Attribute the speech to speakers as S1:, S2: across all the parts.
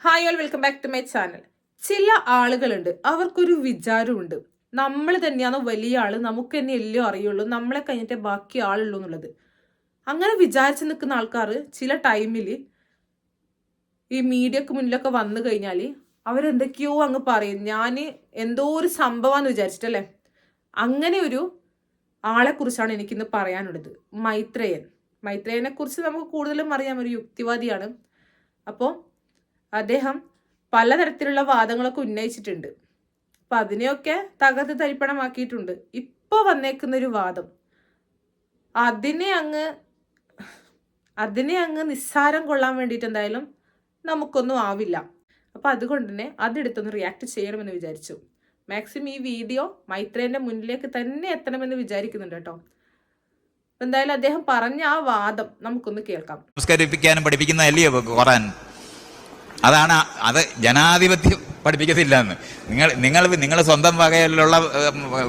S1: Hi all welcome back to my channel ചില ആളുകളുണ്ട് അവർക്കൊരു വിചാരമുണ്ട്. നമ്മൾ തന്നെയാണ് വലിയ ആൾ നമുക്ക് തന്നെ എല്ലാം അറിയുള്ളൂ. നമ്മളെ കഴിഞ്ഞിട്ട് ബാക്കി ആളുള്ളൂ എന്നുള്ളത്. അങ്ങനെ വിചാരിച്ച് നിൽക്കുന്ന ആൾക്കാർ ചില ടൈമിൽ ഈ മീഡിയക്ക് മുന്നിലൊക്കെ വന്നു കഴിഞ്ഞാൽ അവരെന്തൊക്കെയോ അങ്ങ് പറയും. ഞാൻ എന്തോ ഒരു സംഭവമാണെന്ന് വിചാരിച്ചിട്ടല്ലേ? അങ്ങനെ ഒരു ആളെക്കുറിച്ചാണ് എനിക്കിന്ന് പറയാനുള്ളത്. മൈത്രേയൻ. മൈത്രേയനെ കുറിച്ച് നമുക്ക് കൂടുതലും അറിയാം. ഒരു യുക്തിവാദിയാണ്. അപ്പോൾ അദ്ദേഹം പലതരത്തിലുള്ള വാദങ്ങളൊക്കെ ഉന്നയിച്ചിട്ടുണ്ട്. അപ്പം അതിനെയൊക്കെ തകർത്ത് തരിപ്പണമാക്കിയിട്ടുണ്ട്. ഇപ്പോൾ വന്നേക്കുന്ന ഒരു വാദം. അതിനെ അങ്ങ് അതിനെ അങ്ങ് നിസ്സാരം കൊള്ളാൻ വേണ്ടിയിട്ട് എന്തായാലും നമുക്കൊന്നും ആവില്ല. അപ്പോൾ അതുകൊണ്ട് തന്നെ അതെടുത്തൊന്ന് റിയാക്ട് ചെയ്യണമെന്ന് വിചാരിച്ചു. മാക്സിമം ഈ വീഡിയോ മൈത്രേന്റെ മുന്നിലേക്ക് തന്നെ എത്തണമെന്ന് വിചാരിക്കുന്നുണ്ട് കേട്ടോ. എന്തായാലും അദ്ദേഹം പറഞ്ഞ ആ വാദം നമുക്കൊന്ന് കേൾക്കാം.
S2: ഖുറാൻ അതാണ് അത് ജനാധിപത്യം പഠിപ്പിക്കത്തില്ല എന്ന് നിങ്ങൾ നിങ്ങൾ നിങ്ങൾ സ്വന്തം വകയിലുള്ള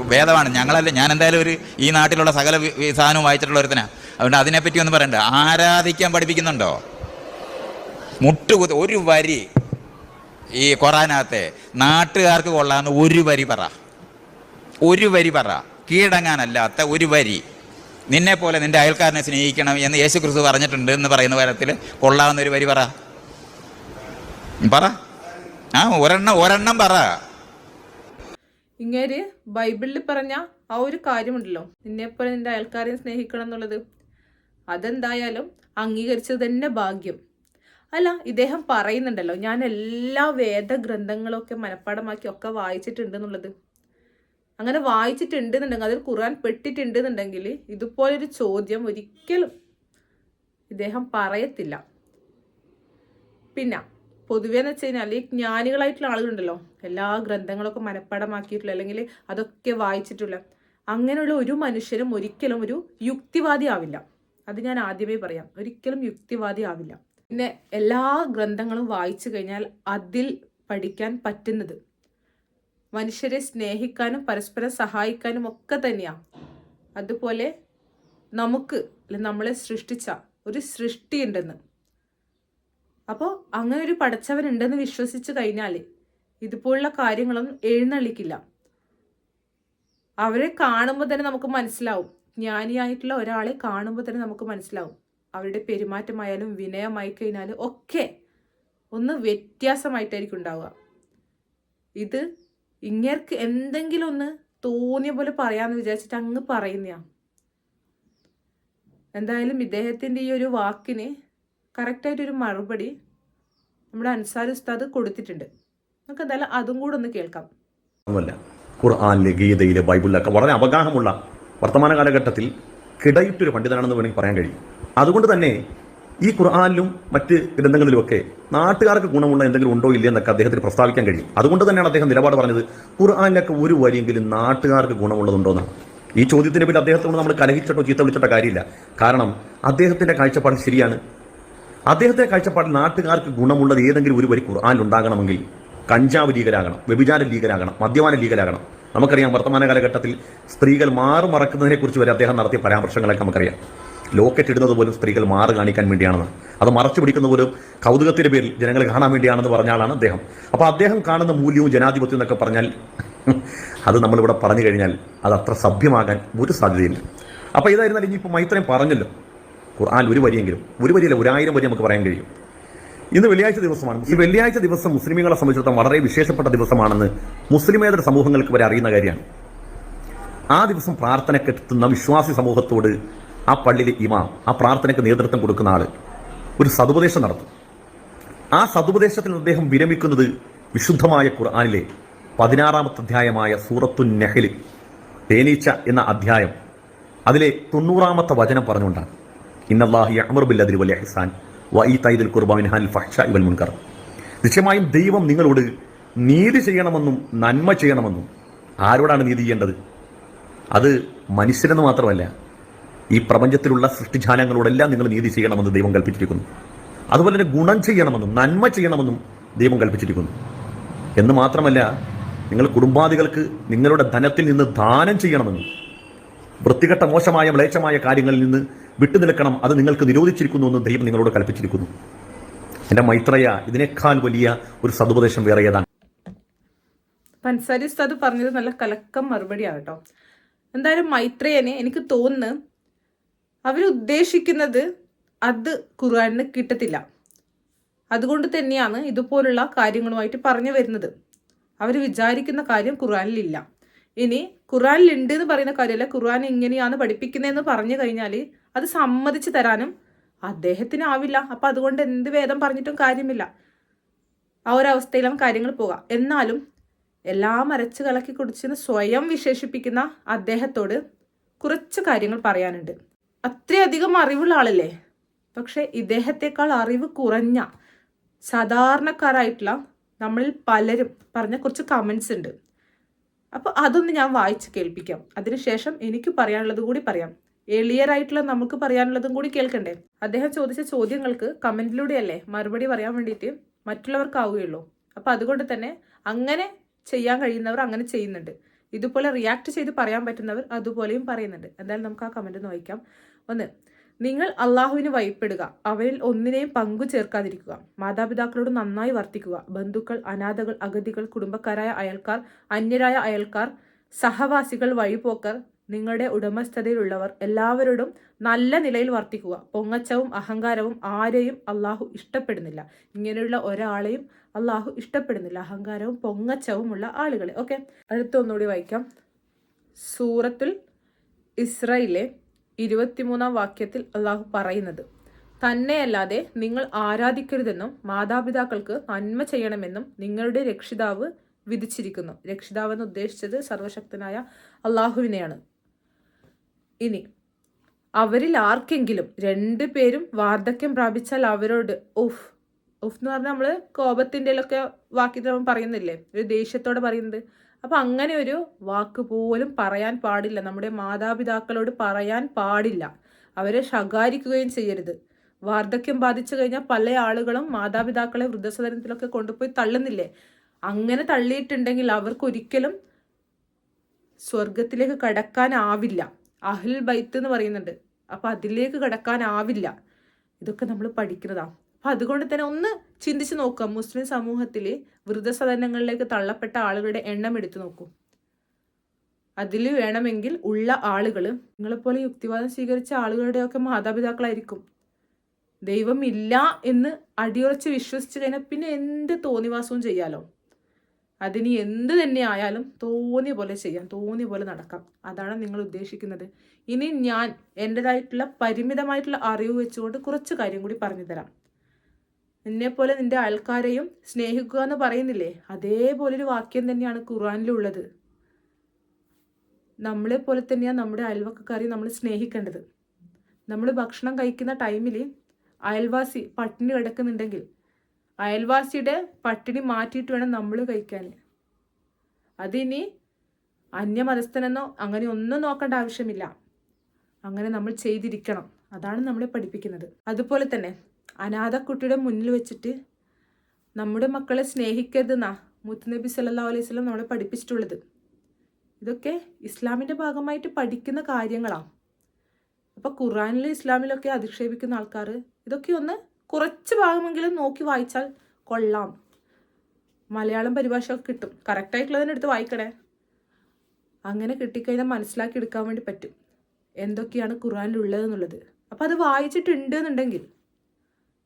S2: വേദമാണ് ഞങ്ങളല്ല ഞാൻ എന്തായാലും ഒരു ഈ നാട്ടിലുള്ള സകല സാധനവും വായിച്ചിട്ടുള്ള ഒരുത്തനാണ് അതുകൊണ്ട് അതിനെപ്പറ്റി ഒന്നും പറയണ്ട. ആരാധിക്കാൻ പഠിപ്പിക്കുന്നുണ്ടോ? മുട്ടുകുത്ത് ഒരു വരി ഈ കൊറാനാത്തെ നാട്ടുകാർക്ക് കൊള്ളാമെന്ന് ഒരു വരി പറ. ഒരു വരി പറ. കീഴടങ്ങാനല്ലാത്ത ഒരു വരി. നിന്നെ പോലെ നിന്റെ അയൽക്കാരനെ സ്നേഹിക്കണം എന്ന് യേശു ക്രിസ്തു പറഞ്ഞിട്ടുണ്ട് എന്ന് പറയുന്ന തരത്തിൽ കൊള്ളാവുന്ന ഒരു വരി പറ. പറ. ആ ഒരെണ്ണം ഒരെണ്ണം പറ.
S1: ഇങ്ങേര് ബൈബിളിൽ പറഞ്ഞ ആ ഒരു കാര്യമുണ്ടല്ലോ. നിന്നെപ്പോലെ നിന്റെ അയൽക്കാരെ സ്നേഹിക്കണം എന്നുള്ളത്. അതെന്തായാലും അംഗീകരിച്ചത് തന്നെ ഭാഗ്യം. അല്ല ഇദ്ദേഹം പറയുന്നുണ്ടല്ലോ ഞാൻ എല്ലാ വേദഗ്രന്ഥങ്ങളൊക്കെ മനഃപ്പാടമാക്കി ഒക്കെ വായിച്ചിട്ടുണ്ട് എന്നുള്ളത്. അങ്ങനെ വായിച്ചിട്ടുണ്ട് എന്നുണ്ടെങ്കിൽ അതിൽ ഖുർആൻ പെട്ടിട്ടുണ്ട് എന്നുണ്ടെങ്കിൽ ഇതുപോലൊരു ചോദ്യം ഒരിക്കലും ഇദ്ദേഹം പറയത്തില്ല. പിന്നെ പൊതുവേ എന്ന് വെച്ച് കഴിഞ്ഞാൽ ഈ ജ്ഞാനികളായിട്ടുള്ള ആളുകളുണ്ടല്ലോ. എല്ലാ ഗ്രന്ഥങ്ങളൊക്കെ മനഃപ്പാടമാക്കിയിട്ടുള്ള അല്ലെങ്കിൽ അതൊക്കെ വായിച്ചിട്ടുള്ള അങ്ങനെയുള്ള ഒരു മനുഷ്യനും ഒരിക്കലും ഒരു യുക്തിവാദി ആവില്ല. അത് ഞാൻ ആദ്യമേ പറയാം. ഒരിക്കലും യുക്തിവാദി ആവില്ല. പിന്നെ എല്ലാ ഗ്രന്ഥങ്ങളും വായിച്ചു കഴിഞ്ഞാൽ അതിൽ പഠിക്കാൻ പറ്റുന്നത് മനുഷ്യരെ സ്നേഹിക്കാനും പരസ്പരം സഹായിക്കാനും ഒക്കെ തന്നെയാണ് അതുപോലെ നമുക്ക് നമ്മളെ സൃഷ്ടിച്ച ഒരു സൃഷ്ടിയുണ്ടെന്ന് അപ്പോൾ അങ്ങനെ ഒരു പഠിച്ചവരുണ്ടെന്ന് വിശ്വസിച്ച് കഴിഞ്ഞാൽ ഇതുപോലുള്ള കാര്യങ്ങളൊന്നും എഴുന്നള്ളിക്കില്ല. അവരെ കാണുമ്പോൾ തന്നെ നമുക്ക് മനസ്സിലാവും. ജ്ഞാനിയായിട്ടുള്ള ഒരാളെ കാണുമ്പോൾ തന്നെ നമുക്ക് മനസ്സിലാവും. അവരുടെ പെരുമാറ്റമായാലും വിനയമായി കഴിഞ്ഞാലും ഒക്കെ ഒന്ന് വ്യത്യാസമായിട്ടായിരിക്കും ഉണ്ടാവുക. ഇത് ഇങ്ങേർക്ക് എന്തെങ്കിലും ഒന്ന് തോന്നിയ പോലെ പറയാമെന്ന് വിചാരിച്ചിട്ട് അങ്ങ് പറയുന്നതാണ് എന്തായാലും ഇദ്ദേഹത്തിന്റെ ഈ ഒരു വാക്കിന് കറക്റ്റായിട്ടൊരു മറുപടി നമ്മുടെ അൻസാർ ഉസ്താദ് കൊടുത്തിട്ടുണ്ട്. നമുക്ക് എന്തായാലും അതും കൂടെ ഒന്ന് കേൾക്കാം.
S3: ഖുർആാനിലെ ഗീതയിലെ ബൈബിളിലൊക്കെ വളരെ അവഗാഹമുള്ള വർത്തമാന കാലഘട്ടത്തിൽ കിടയിട്ടൊരു പണ്ഡിതനാണെന്ന് വേണമെങ്കിൽ പറയാൻ കഴിയും. അതുകൊണ്ട് തന്നെ ഈ ഖുർആാനിലും മറ്റ് ഗ്രന്ഥങ്ങളിലുമൊക്കെ നാട്ടുകാർക്ക് ഗുണമുള്ള എന്തെങ്കിലും ഉണ്ടോ ഇല്ലേ എന്നൊക്കെ അദ്ദേഹത്തിന് പ്രസ്താവിക്കാൻ കഴിയും. അതുകൊണ്ട് തന്നെയാണ് അദ്ദേഹം നിലപാട് പറഞ്ഞത് ഖുർആാനിലൊക്കെ ഒരു വരിയെങ്കിലും നാട്ടുകാർക്ക് ഗുണമുള്ളതുണ്ടോന്നാണ് ഈ ചോദ്യത്തിന് പിന്നെ അദ്ദേഹത്തോട് നമ്മൾ കലഹിച്ചിട്ടോ ചീത്ത വിളിച്ചിട്ടോ കാര്യമില്ല. കാരണം അദ്ദേഹത്തിന്റെ കാഴ്ചപ്പാട് ശരിയാണ്. അദ്ദേഹത്തെ കാഴ്ചപ്പാടിൽ നാട്ടുകാർക്ക് ഗുണമുള്ളത് ഏതെങ്കിലും ഒരു വരി ഖുർആാനിൽ ഉണ്ടാകണമെങ്കിൽ കഞ്ചാവ് ലീഗലാകണം വ്യഭിചാര ലീഗലാകണം മദ്യപാന ലീഗലാകണം നമുക്കറിയാം വർത്തമാന കാലഘട്ടത്തിൽ സ്ത്രീകൾ മാറു കുറിച്ച് വരെ അദ്ദേഹം നടത്തിയ പരാമർശങ്ങളൊക്കെ നമുക്കറിയാം. ലോക്കറ്റ് ഇടുന്നത് പോലും സ്ത്രീകൾ മാറ് കാണിക്കാൻ വേണ്ടിയാണെന്ന്. അത് മറച്ചു പിടിക്കുന്ന പോലും കൗതുകത്തിന്റെ പേരിൽ ജനങ്ങൾ കാണാൻ വേണ്ടിയാണെന്ന് പറഞ്ഞ ആളാണ് അദ്ദേഹം. അപ്പോൾ അദ്ദേഹം കാണുന്ന മൂല്യവും ജനാധിപത്യം എന്നൊക്കെ പറഞ്ഞാൽ അത് നമ്മളിവിടെ പറഞ്ഞു കഴിഞ്ഞാൽ അത് അത്ര സഭ്യമാകാൻ ഒരു സാധ്യതയില്ല. അപ്പോൾ ഇതായിരുന്നാലും ഇനിയിപ്പോൾ മൈത്രം പറഞ്ഞല്ലോ. ഖുർആൻ ഒരു വരിയെങ്കിലും ഒരു വരിയല്ല ഒരായിരം വരി നമുക്ക് പറയാൻ കഴിയും. ഇന്ന് വെള്ളിയാഴ്ച ദിവസമാണ്. ഈ വെള്ളിയാഴ്ച ദിവസം മുസ്ലിമുകളെ സംബന്ധിച്ചിടത്തോളം വളരെ വിശേഷപ്പെട്ട ദിവസമാണെന്ന് മുസ്ലിമേതര സമൂഹങ്ങൾക്ക് വരെ അറിയുന്ന കാര്യമാണ്. ആ ദിവസം പ്രാർത്ഥനയ്ക്ക് എത്തുന്ന വിശ്വാസി സമൂഹത്തോട് ആ പള്ളിയിലെ ഇമാം ആ പ്രാർത്ഥനയ്ക്ക് നേതൃത്വം കൊടുക്കുന്ന ആൾ ഒരു സതുപദേശം നടത്തും. ആ സതുപദേശത്തിൽ അദ്ദേഹം വിരമിക്കുന്നത് വിശുദ്ധമായ ഖുർആാനിലെ പതിനാറാമത്തെ അധ്യായമായ സൂറത്തു നെഹലി തേനീച്ച എന്ന അധ്യായം. അതിലെ തൊണ്ണൂറാമത്തെ വചനം പറഞ്ഞുകൊണ്ടാണ്. മുൻകർ. നിശ്ചയമായും ദൈവം നിങ്ങളോട് നീതി ചെയ്യണമെന്നും നന്മ ചെയ്യണമെന്നും ആരോടാണ് നീതി ചെയ്യേണ്ടത്? അത് മനുഷ്യരെന്ന് മാത്രമല്ല ഈ പ്രപഞ്ചത്തിലുള്ള സൃഷ്ടിജാലങ്ങളോടെല്ലാം നിങ്ങൾ നീതി ചെയ്യണമെന്ന് ദൈവം കൽപ്പിച്ചിരിക്കുന്നു. അതുപോലെ തന്നെ ഗുണം ചെയ്യണമെന്നും നന്മ ചെയ്യണമെന്നും ദൈവം കൽപ്പിച്ചിരിക്കുന്നു. എന്ന് മാത്രമല്ല നിങ്ങൾ കുടുംബാദികൾക്ക് നിങ്ങളുടെ ധനത്തിൽ നിന്ന് ദാനം ചെയ്യണമെന്നും വൃത്തികെട്ട മോശമായ മ്ലേച്ഛമായ കാര്യങ്ങളിൽ നിന്ന് വിട്ടുനിൽക്കണം. അത് നിങ്ങൾക്ക് നിരോധിച്ചിരിക്കുന്നു എന്ന് ദൈവം നിങ്ങളോട് കൽപ്പിച്ചിരിക്കുന്നു. എന്റെ മൈത്രയ ഇതിനേക്കാൾ വലിയ ഒരു സതുപദേശം വേറെ ഏതാണ്?
S1: പൻസാരി ഉസ്താദ് പറഞ്ഞത് നല്ല കലക്കം മറുപടിയാണ് കേട്ടോ. എന്തായാലും മൈത്രേയനെ എനിക്ക് തോന്നുന്നു അവരുദ്ദേശിക്കുന്നത് അത് ഖുർആാനിന് കിട്ടത്തില്ല. അതുകൊണ്ട് തന്നെയാണ് ഇതുപോലുള്ള കാര്യങ്ങളുമായിട്ട് പറഞ്ഞു വരുന്നത്. അവർ വിചാരിക്കുന്ന കാര്യം ഖുർആനിലില്ല. ഇനി ഖുർആനിൽ ഉണ്ട് എന്ന് പറയുന്ന കാര്യമല്ല. ഖുർആൻ ഇങ്ങനെയാണ് പഠിപ്പിക്കുന്നതെന്ന് പറഞ്ഞു കഴിഞ്ഞാൽ അത് സമ്മതിച്ചു തരാനും അദ്ദേഹത്തിന് ആവില്ല. അപ്പം അതുകൊണ്ട് എന്ത് വേദം പറഞ്ഞിട്ടും കാര്യമില്ല. ആ ഒരു അവസ്ഥയിലാണ് കാര്യങ്ങൾ പോകാം. എന്നാലും എല്ലാം അരച്ച് കലക്കി കുടിച്ചെന്ന് സ്വയം വിശേഷിപ്പിക്കുന്ന അദ്ദേഹത്തോട് കുറച്ച് കാര്യങ്ങൾ പറയാനുണ്ട്. അത്രയധികം അറിവുള്ള ആളല്ലേ? പക്ഷേ ഇദ്ദേഹത്തെക്കാൾ അറിവ് കുറഞ്ഞ സാധാരണക്കാരായിട്ടുള്ള നമ്മളിൽ പലരും പറഞ്ഞ കുറച്ച് കമൻസ് ഉണ്ട്. അപ്പോൾ അതൊന്ന് ഞാൻ വായിച്ച് കേൾപ്പിക്കാം. അതിനുശേഷം എനിക്ക് പറയാനുള്ളത് കൂടി പറയാം. എളിയർ ആയിട്ടുള്ള നമുക്ക് പറയാനുള്ളതും കൂടി കേൾക്കണ്ടേ? അദ്ദേഹം ചോദിച്ച ചോദ്യങ്ങൾക്ക് കമന്റിലൂടെയല്ലേ മറുപടി പറയാൻ വേണ്ടിയിട്ട് മറ്റുള്ളവർക്കാവുകയുള്ളൂ. അപ്പോൾ അതുകൊണ്ട് തന്നെ അങ്ങനെ ചെയ്യാൻ കഴിയുന്നവർ അങ്ങനെ ചെയ്യുന്നുണ്ട്. ഇതുപോലെ റിയാക്ട് ചെയ്ത് പറയാൻ പറ്റുന്നവർ അതുപോലെയും പറയുന്നുണ്ട്. എന്തായാലും നമുക്ക് ആ ഒന്ന് വായിക്കാം. ഒന്ന് നിങ്ങൾ അള്ളാഹുവിന് വഴിപ്പെടുക അവരിൽ ഒന്നിനെയും പങ്കു ചേർക്കാതിരിക്കുക. മാതാപിതാക്കളോട് നന്നായി വർത്തിക്കുക. ബന്ധുക്കൾ അനാഥകൾ അഗതികൾ കുടുംബക്കാരായ അയൽക്കാർ അന്യരായ അയൽക്കാർ സഹവാസികൾ വഴിപോക്കർ നിങ്ങളുടെ ഉടമസ്ഥതയിലുള്ളവർ എല്ലാവരോടും നല്ല നിലയിൽ വർത്തിക്കുക. പൊങ്ങച്ചവും അഹങ്കാരവും ആരെയും അള്ളാഹു ഇഷ്ടപ്പെടുന്നില്ല. ഇങ്ങനെയുള്ള ഒരാളെയും അള്ളാഹു ഇഷ്ടപ്പെടുന്നില്ല. അഹങ്കാരവും പൊങ്ങച്ചവുമുള്ള ആളുകളെ. ഓക്കെ അടുത്ത ഒന്നുകൂടി വായിക്കാം. സൂറത്തുൽ ഇസ്രയിലെ ഇരുപത്തിമൂന്നാം വാക്യത്തിൽ അള്ളാഹു പറയുന്നത് തന്നെയല്ലാതെ നിങ്ങൾ ആരാധിക്കരുതെന്നും മാതാപിതാക്കൾക്ക് നന്മ ചെയ്യണമെന്നും നിങ്ങളുടെ രക്ഷിതാവ് വിധിച്ചിരിക്കുന്നു. രക്ഷിതാവ് എന്ന് ഉദ്ദേശിച്ചത് സർവശക്തനായ അള്ളാഹുവിനെയാണ്. ഇനി അവരിൽ ആർക്കെങ്കിലും രണ്ടു പേരും വാർദ്ധക്യം പ്രാപിച്ചാൽ അവരോട് ഉഫ് ഉഫ് എന്ന് പറഞ്ഞാൽ നമ്മൾ കോപത്തിന്റെ ഒക്കെ വാക്യത്തിൽ പറയുന്നില്ലേ? ഒരു ദേഷ്യത്തോടെ പറയുന്നത് അപ്പൊ അങ്ങനെ ഒരു വാക്ക് പോലും പറയാൻ പാടില്ല. നമ്മുടെ മാതാപിതാക്കളോട് പറയാൻ പാടില്ല. അവരെ ശകാരിക്കുകയും ചെയ്യരുത്. വാർദ്ധക്യം ബാധിച്ചു കഴിഞ്ഞാൽ പല ആളുകളും മാതാപിതാക്കളെ വൃദ്ധസദനത്തിലൊക്കെ കൊണ്ടുപോയി തള്ളുന്നില്ലേ? അങ്ങനെ തള്ളിയിട്ടുണ്ടെങ്കിൽ അവർക്കൊരിക്കലും സ്വർഗത്തിലേക്ക് കടക്കാനാവില്ല. അഹിൽ ബൈത്ത് എന്ന് പറയുന്നുണ്ട്. അപ്പൊ അതിലേക്ക് കടക്കാനാവില്ല. ഇതൊക്കെ നമ്മൾ പഠിക്കുന്നതാണ് അപ്പം അതുകൊണ്ട് തന്നെ ഒന്ന് ചിന്തിച്ച് നോക്കുക. മുസ്ലിം സമൂഹത്തിൽ വൃദ്ധസദനങ്ങളിലേക്ക് തള്ളപ്പെട്ട ആളുകളുടെ എണ്ണം എടുത്തു നോക്കൂ. അതിൽ വേണമെങ്കിൽ ഉള്ള ആളുകൾ നിങ്ങളെപ്പോലെ യുക്തിവാദം സ്വീകരിച്ച ആളുകളുടെയൊക്കെ മാതാപിതാക്കളായിരിക്കും. ദൈവം ഇല്ല എന്ന് അടിയുറച്ച് വിശ്വസിച്ച് കഴിഞ്ഞാൽ പിന്നെ എന്ത് തോന്നിവാസവും ചെയ്യാലോ? അതിന് എന്ത് തന്നെ ആയാലും തോന്നിയ പോലെ ചെയ്യാം. തോന്നിയ പോലെ നടക്കാം. അതാണ് നിങ്ങൾ ഉദ്ദേശിക്കുന്നത്. ഇനി ഞാൻ എന്റെതായിട്ടുള്ള പരിമിതമായിട്ടുള്ള അറിവ് വെച്ചുകൊണ്ട് കുറച്ച് കാര്യം കൂടി പറഞ്ഞു തരാം. നിന്നെപ്പോലെ നിന്റെ അയൽക്കാരെയും സ്നേഹിക്കുക എന്ന് പറയുന്നില്ലേ? അതേപോലെ ഒരു വാക്യം തന്നെയാണ് ഖുർആാനിലുള്ളത്. നമ്മളെ പോലെ തന്നെയാണ് നമ്മുടെ അയൽവക്കക്കാരെ നമ്മൾ സ്നേഹിക്കേണ്ടത്. നമ്മൾ ഭക്ഷണം കഴിക്കുന്ന ടൈമിൽ അയൽവാസി പട്ടിണി കിടക്കുന്നുണ്ടെങ്കിൽ അയൽവാസിയുടെ പട്ടിണി മാറ്റിയിട്ട് വേണം നമ്മൾ കഴിക്കാൻ. അതിനി അന്യമതസ്ഥനെന്നോ അങ്ങനെ ഒന്നും നോക്കേണ്ട ആവശ്യമില്ല. അങ്ങനെ നമ്മൾ ചെയ്തിരിക്കണം. അതാണ് നമ്മളെ പഠിപ്പിക്കുന്നത്. അതുപോലെ തന്നെ അനാഥക്കുട്ടിയുടെ മുന്നിൽ വെച്ചിട്ട് നമ്മുടെ മക്കളെ സ്നേഹിക്കരുതെന്നാ മുത്തുനബി സല്ലാ അലൈഹി സ്വലം നമ്മളെ പഠിപ്പിച്ചിട്ടുള്ളത്. ഇതൊക്കെ ഇസ്ലാമിന്റെ ഭാഗമായിട്ട് പഠിക്കുന്ന കാര്യങ്ങളാണ് അപ്പോൾ ഖുറാനിലും ഇസ്ലാമിലൊക്കെ അധിക്ഷേപിക്കുന്ന ആൾക്കാർ ഇതൊക്കെ ഒന്ന് കുറച്ച് ഭാഗമെങ്കിലും നോക്കി വായിച്ചാൽ കൊള്ളാം. മലയാളം പരിഭാഷ കിട്ടും. കറക്റ്റായിട്ടുള്ളതിനെ എടുത്ത് വായിക്കണേ. അങ്ങനെ കിട്ടിക്കഴിഞ്ഞാൽ മനസ്സിലാക്കി എടുക്കാൻ വേണ്ടി പറ്റും. എന്തൊക്കെയാണ് ഖുറാനിലുള്ളതെന്നുള്ളത് അപ്പോൾ അത് വായിച്ചിട്ടുണ്ട് എന്നുണ്ടെങ്കിൽ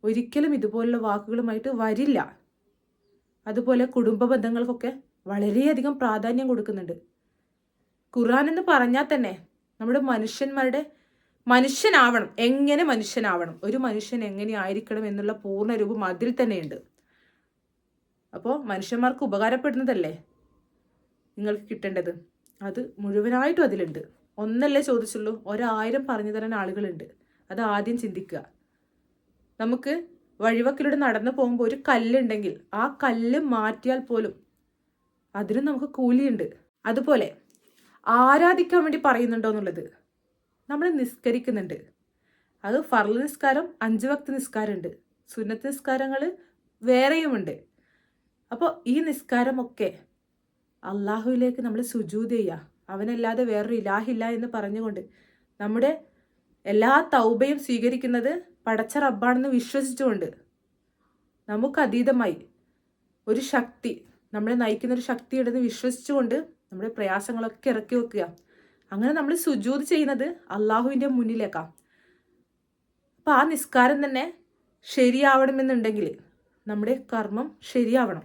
S1: ഒരിക്കലും ഇതുപോലുള്ള വാക്കുകളുമായിട്ട് വരില്ല. അതുപോലെ കുടുംബ ബന്ധങ്ങൾക്കൊക്കെ വളരെയധികം പ്രാധാന്യം കൊടുക്കുന്നുണ്ട്. ഖുർആൻ എന്ന് പറഞ്ഞാൽ തന്നെ നമ്മുടെ മനുഷ്യന്മാരുടെ മനുഷ്യനാവണം. എങ്ങനെ മനുഷ്യനാവണം? ഒരു മനുഷ്യൻ എങ്ങനെ ആയിരിക്കണം എന്നുള്ള പൂർണ രൂപം അതിൽ തന്നെയുണ്ട്. അപ്പോൾ മനുഷ്യന്മാർക്ക് ഉപകാരപ്പെടുന്നതല്ലേ നിങ്ങൾക്ക് കിട്ടേണ്ടത്? അത് മുഴുവനായിട്ടും അതിലുണ്ട്. ഒന്നല്ലേ ചോദിച്ചുള്ളൂ. ഒരായിരം പറഞ്ഞു തരാൻ ആളുകളുണ്ട്. അത് ആദ്യം ചിന്തിക്കുക. നമുക്ക് വഴിവക്കിലൂടെ നടന്നു പോകുമ്പോൾ ഒരു കല്ലുണ്ടെങ്കിൽ ആ കല്ല് മാറ്റിയാൽ പോലും അതിനും നമുക്ക് കൂലിയുണ്ട്. അതുപോലെ ആരാധിക്കാൻ വേണ്ടി പറയുന്നുണ്ടോ എന്നുള്ളത് നമ്മൾ നിസ്കരിക്കുന്നുണ്ട്. അത് ഫർൾ നിസ്കാരം അഞ്ച് വക്ത നിസ്കാരമുണ്ട്. സുന്നത്ത് നിസ്കാരങ്ങൾ വേറെയുമുണ്ട്. അപ്പോൾ ഈ നിസ്കാരമൊക്കെ അള്ളാഹുവിലേക്ക് നമ്മൾ സുജൂത് ചെയ്യുക. അവനല്ലാതെ വേറൊരു ഇലാഹില്ല എന്ന് പറഞ്ഞുകൊണ്ട് നമ്മുടെ എല്ലാ തൗബയും സ്വീകരിക്കുന്നത് പടച്ച റബ്ബാണെന്ന് വിശ്വസിച്ചുകൊണ്ട് നമുക്ക് അതീതമായി ഒരു ശക്തി നമ്മളെ നയിക്കുന്ന ഒരു ശക്തി ഉണ്ടെന്ന് വിശ്വസിച്ചുകൊണ്ട് നമ്മുടെ പ്രയാസങ്ങളൊക്കെ ഇറക്കി വെക്കുക. അങ്ങനെ നമ്മൾ സുജൂത് ചെയ്യുന്നത് അള്ളാഹുവിന്റെ മുന്നിലേക്കാം. അപ്പം ആ നിസ്കാരം തന്നെ ശരിയാവണമെന്നുണ്ടെങ്കിൽ നമ്മുടെ കർമ്മം ശരിയാവണം.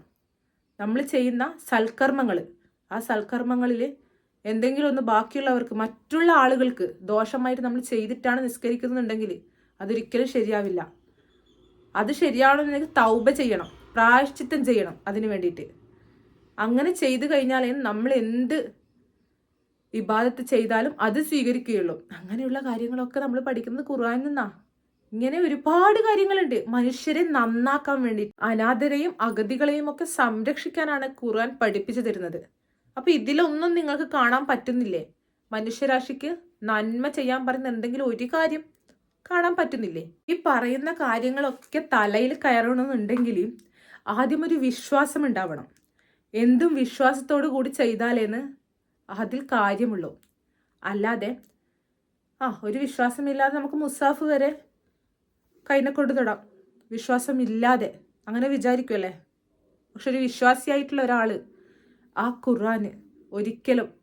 S1: നമ്മൾ ചെയ്യുന്ന സൽക്കർമ്മങ്ങൾ ആ സൽക്കർമ്മങ്ങളിൽ എന്തെങ്കിലും ഒന്ന് ബാക്കിയുള്ളവർക്ക് മറ്റുള്ള ആളുകൾക്ക് ദോഷമായിട്ട് നമ്മൾ ചെയ്തിട്ടാണ് നിസ്കരിക്കുന്നുണ്ടെങ്കിൽ അതൊരിക്കലും ശരിയാവില്ല. അത് ശരിയാവണമെന്നുണ്ടെങ്കിൽ തൗബ ചെയ്യണം പ്രായശ്ചിത്തം ചെയ്യണം അതിന് വേണ്ടിയിട്ട്. അങ്ങനെ ചെയ്തു കഴിഞ്ഞാലേ നമ്മൾ എന്ത് ഇബാദത്ത് ചെയ്താലും അത് സ്വീകരിക്കുകയുള്ളൂ. അങ്ങനെയുള്ള കാര്യങ്ങളൊക്കെ നമ്മൾ പഠിക്കുന്നത് ഖുർആനിൽ നിന്നാ. ഇങ്ങനെ ഒരുപാട് കാര്യങ്ങളുണ്ട്. മനുഷ്യരെ നന്നാക്കാൻ വേണ്ടി അനാഥരെയും അഗതികളെയും ഒക്കെ സംരക്ഷിക്കാനാണ് ഖുർആൻ പഠിപ്പിച്ചു തരുന്നത്. അപ്പൊ ഇതിലൊന്നും നിങ്ങൾക്ക് കാണാൻ പറ്റുന്നില്ലേ? മനുഷ്യരാശിക്ക് നന്മ ചെയ്യാൻ പറയുന്ന എന്തെങ്കിലും ഒരു കാര്യം കാണാൻ പറ്റുന്നില്ലേ? ഈ പറയുന്ന കാര്യങ്ങളൊക്കെ തലയിൽ കയറണമെന്നുണ്ടെങ്കിൽ ആദ്യം ഒരു വിശ്വാസം ഉണ്ടാവണം. എന്തും വിശ്വാസത്തോടു കൂടി ചെയ്താലേന്ന് അതിൽ കാര്യമുള്ളൂ. അല്ലാതെ ആ ഒരു വിശ്വാസമില്ലാതെ നമുക്ക് മുസാഫ് വരെ കൈനെ കൊണ്ട് തൊടാം. വിശ്വാസമില്ലാതെ. അങ്ങനെ വിചാരിക്കുമല്ലേ പക്ഷെ ഒരു വിശ്വാസിയായിട്ടുള്ള ഒരാൾ ആ ഖുർആന് ഒരിക്കലും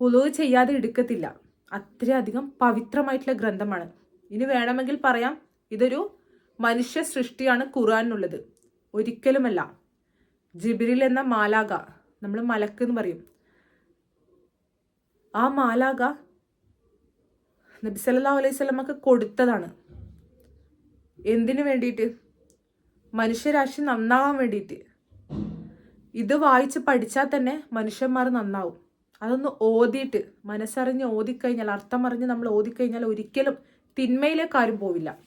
S1: ഉളവ് ചെയ്യാതെ എടുക്കത്തില്ല. അത്രയധികം പവിത്രമായിട്ടുള്ള ഗ്രന്ഥമാണ്. ഇനി വേണമെങ്കിൽ പറയാം ഇതൊരു മനുഷ്യ സൃഷ്ടിയാണ് ഖുർആാനുള്ളത് ഒരിക്കലുമല്ല. ജിബിരിൽ എന്ന മാലാക നമ്മൾ മലക്ക് എന്ന് പറയും. ആ മാലാക നബി സ്വലമക്ക് കൊടുത്തതാണ്. എന്തിനു വേണ്ടിയിട്ട്? മനുഷ്യരാശി നന്നാവാൻ വേണ്ടിയിട്ട്. ഇത് വായിച്ച് പഠിച്ചാൽ തന്നെ മനുഷ്യന്മാർ നന്നാവും. അതൊന്ന് ഓതിയിട്ട് മനസ്സറിഞ്ഞ് ഓതിക്കഴിഞ്ഞാൽ അർത്ഥം അറിഞ്ഞ് നമ്മൾ ഓതിക്കഴിഞ്ഞാൽ ഒരിക്കലും തിന്മയിലേക്ക് ആരും പോവില്ല.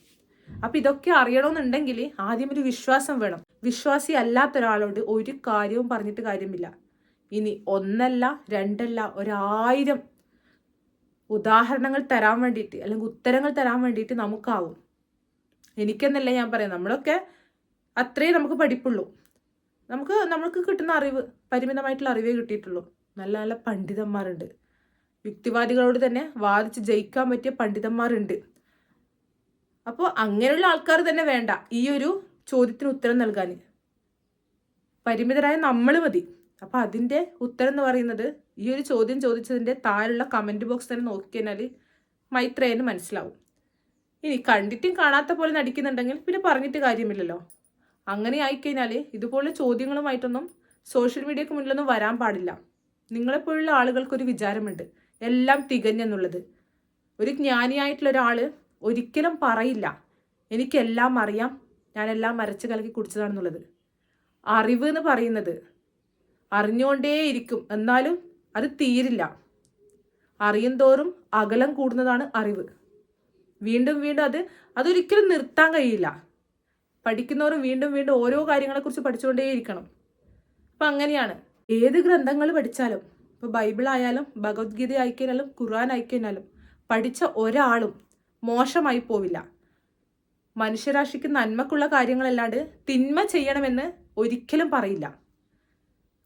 S1: അപ്പം ഇതൊക്കെ അറിയണമെന്നുണ്ടെങ്കിൽ ആദ്യം ഒരു വിശ്വാസം വേണം. വിശ്വാസി അല്ലാത്ത ഒരാളോട് ഒരു കാര്യവും പറഞ്ഞിട്ട് കാര്യമില്ല. ഇനി ഒന്നല്ല രണ്ടല്ല ഒരായിരം ഉദാഹരണങ്ങൾ തരാൻ വേണ്ടിയിട്ട് അല്ലെങ്കിൽ ഉത്തരങ്ങൾ തരാൻ വേണ്ടിയിട്ട് നമുക്കാവും. എനിക്കെന്നല്ല ഞാൻ പറയാം നമ്മളൊക്കെ അത്രയും നമുക്ക് പഠിപ്പുള്ളൂ. നമുക്ക് നമ്മൾക്ക് കിട്ടുന്ന അറിവ് പരിമിതമായിട്ടുള്ള അറിവേ കിട്ടിയിട്ടുള്ളൂ. നല്ല നല്ല പണ്ഡിതന്മാരുണ്ട്. യുക്തിവാദികളോട് തന്നെ വാദിച്ച് ജയിക്കാൻ പറ്റിയ പണ്ഡിതന്മാരുണ്ട്. അപ്പോൾ അങ്ങനെയുള്ള ആൾക്കാർ തന്നെ വേണ്ട ഈ ഒരു ചോദ്യത്തിന് ഉത്തരം നൽകാൻ. പരിമിതരായ നമ്മൾ മതി. അപ്പോൾ അതിന്റെ ഉത്തരം എന്ന് പറയുന്നത് ഈ ഒരു ചോദ്യം ചോദിച്ചതിന്റെ താഴെയുള്ള കമന്റ് ബോക്സ് തന്നെ നോക്കിക്കഴിഞ്ഞാൽ മൈത്രേയന് മനസ്സിലാവും. ഇനി കണ്ടിട്ടും കാണാത്ത പോലെ നടിക്കുന്നുണ്ടെങ്കിൽ പിന്നെ പറഞ്ഞിട്ട് കാര്യമില്ലല്ലോ. അങ്ങനെ ആയിക്കഴിഞ്ഞാൽ ഇതുപോലുള്ള ചോദ്യങ്ങളുമായിട്ടൊന്നും സോഷ്യൽ മീഡിയക്ക് മുന്നിലൊന്നും വരാൻ പാടില്ല. നിങ്ങളെപ്പോലുള്ള ആളുകൾക്കൊരു വിചാരമുണ്ട്. എല്ലാം തികഞ്ഞെന്നുള്ളത് ഒരു ജ്ഞാനിയായിട്ടുള്ള ഒരാൾ ഒരിക്കലും പറയില്ല. എനിക്കെല്ലാം അറിയാം. ഞാനെല്ലാം മരച്ച് കലക്കി കുടിച്ചതാണെന്നുള്ളത്. അറിവ് എന്ന് പറയുന്നത് അറിഞ്ഞുകൊണ്ടേയിരിക്കും. എന്നാലും അത് തീരില്ല. അറിയും തോറും അകലം കൂടുന്നതാണ് അറിവ്. വീണ്ടും വീണ്ടും അത് അതൊരിക്കലും നിർത്താൻ കഴിയില്ല. പഠിക്കുന്നവരും വീണ്ടും വീണ്ടും ഓരോ കാര്യങ്ങളെക്കുറിച്ച് പഠിച്ചുകൊണ്ടേയിരിക്കണം. അപ്പം അങ്ങനെയാണ്. ഏത് ഗ്രന്ഥങ്ങൾ പഠിച്ചാലും ഇപ്പോൾ ബൈബിൾ ആയാലും ഭഗവത്ഗീത ആയിക്കഴിഞ്ഞാലും ഖുർആൻ ആയിക്കഴിഞ്ഞാലും പഠിച്ച ഒരാളും മോശമായി പോവില്ല. മനുഷ്യരാശിക്ക് നന്മക്കുള്ള കാര്യങ്ങളല്ലാണ്ട് തിന്മ ചെയ്യണമെന്ന് ഒരിക്കലും പറയില്ല.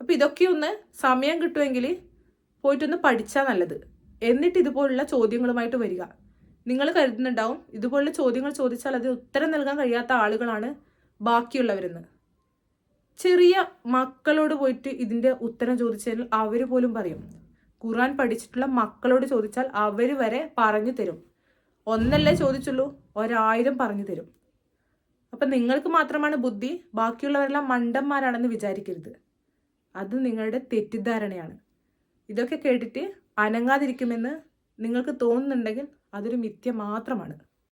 S1: അപ്പം ഇതൊക്കെ ഒന്ന് സമയം കിട്ടുമെങ്കിൽ പോയിട്ടൊന്ന് പഠിച്ചാൽ നല്ലത്. എന്നിട്ട് ഇതുപോലുള്ള ചോദ്യങ്ങളുമായിട്ട് വരിക. നിങ്ങൾ കരുതുന്നുണ്ടാവും. ഇതുപോലുള്ള ചോദ്യങ്ങൾ ചോദിച്ചാൽ അതിന് ഉത്തരം നൽകാൻ കഴിയാത്ത ആളുകളാണ് ബാക്കിയുള്ളവരെന്ന്. ചെറിയ മക്കളോട് പോയിട്ട് ഇതിന്റെ ഉത്തരം ചോദിച്ചാൽ അവർ പോലും പറയും. ഖുറാൻ പഠിച്ചിട്ടുള്ള മക്കളോട് ചോദിച്ചാൽ അവർ വരെ പറഞ്ഞു തരും. ഒന്നല്ലേ ചോദിച്ചുള്ളൂ ഒരായിരം പറഞ്ഞു തരും. അപ്പം നിങ്ങൾക്ക് മാത്രമാണ് ബുദ്ധി ബാക്കിയുള്ളവരെല്ലാം മണ്ടന്മാരാണെന്ന് വിചാരിക്കരുത്. അത് നിങ്ങളുടെ തെറ്റിദ്ധാരണയാണ്. ഇതൊക്കെ കേട്ടിട്ട് അനങ്ങാതിരിക്കുമെന്ന് നിങ്ങൾക്ക് തോന്നുന്നുണ്ടെങ്കിൽ അതൊരു മിഥ്യ മാത്രമാണ്.